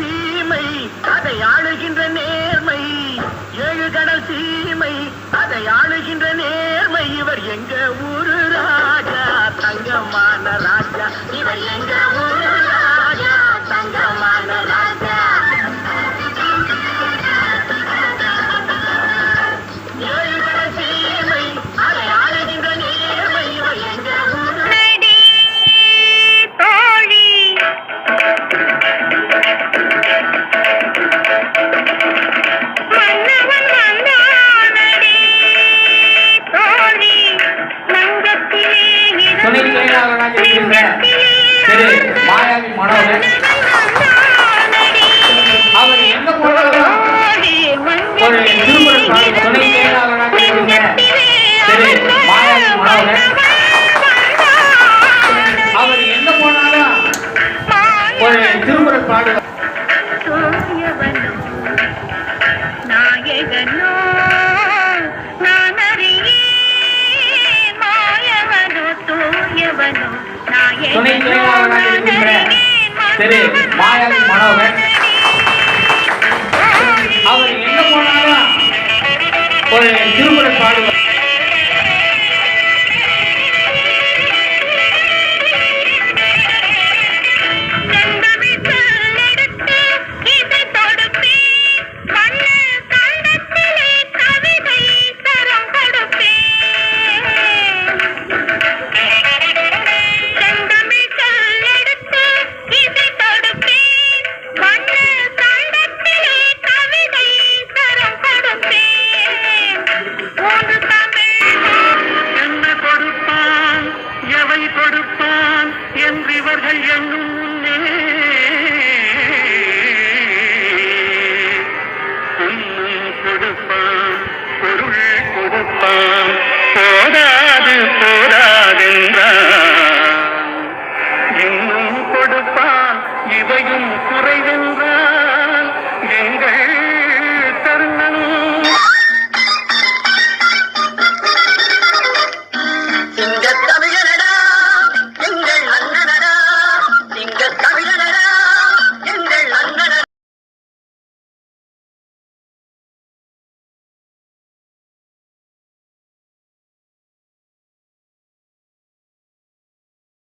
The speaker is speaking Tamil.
சீமை அதை ஆளுகின்ற நேர்மை. ஏழு கடல் சீமை அதை ஆளுகின்ற நேர்மை. இவர் எங்க ஊரு துணை செயலாளராக இருக்கின்ற திரு மாயாவி மனோகர் அவர் எந்த போனாலும் ஒரு திருமணத்தால் துணை செயலாளராக இருக்கின்ற திரு மாயாவி மனோகர் அவர் எங்க போனாலும் ஒரு திருமண பாடுவார் துணை நாயகனோ இருக்கின்ற திரு மாயாவி மனோகர். அவர் எங்க போனாலும் ஒரு திருமுறை பாடுவார் என் விவர்கள் என்னும்